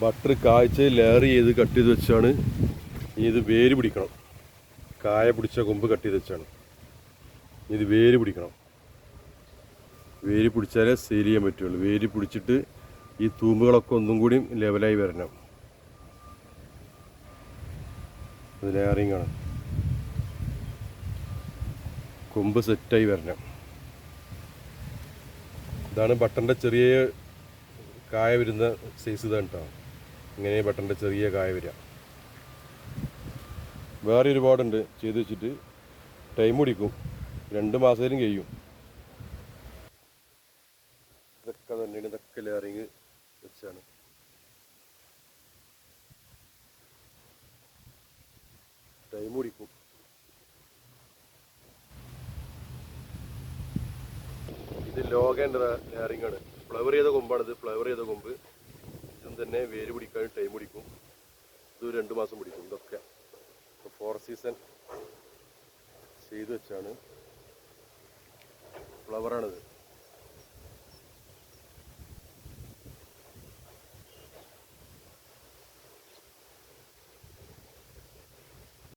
Butter കായ്ച്ച് layer ചെയ്ത് cut ചെയ്ത് വെച്ചാണ് ഇനി ഇത് വേര് പിടിക്കണം. കായ പിടിച്ച കൊമ്പ് കട്ട് ചെയ്ത് വെച്ചാണ്. ഇനി ഇത് വേര് പിടിക്കണം. വേര് പിടിച്ചാലേ സെയിൽ ചെയ്യാൻ പറ്റുള്ളൂ. വേര് പിടിച്ചിട്ട് ഈ തൂമ്പുകളൊക്കെ ഒന്നും കൂടി ലെവലായി വരണം. അത് ലെയറിങ് ആണ്. കൊമ്പ് സെറ്റായി വരണം. ഇതാണ് ബട്ടന്റെ ചെറിയ കായ വരുന്ന സൈസ് ഇതാണ് കേട്ടോ ഇങ്ങനെ ബട്ടന്റെ ചെറിയ കായ വരിക. വേറെ ഒരുപാടുണ്ട്. ചെയ്ത് വെച്ചിട്ട് ടൈം പിടിക്കും. രണ്ട് മാസത്തിലും കഴിയും. ഇതൊക്കെ തന്നെയാണ്. ഇതൊക്കെ ലെയറിങ് വെച്ചാണ്. ടൈം പിടിക്കും. ഇത് ലോകേണ്ട ലെയറിംഗ് ആണ്. ഫ്ലവർ ചെയ്ത കൊമ്പാണിത് ഫ്ലവർ ചെയ്ത കൊമ്പ്. തന്നെ വേര് പിടിക്കാൻ ടൈം പിടിക്കും. ഇത് രണ്ടു മാസം പിടിക്കും. ഇതൊക്കെ ഫോർ സീസൺ ചെയ്തു വെച്ചാണ്. ഫ്ലവറാണിത്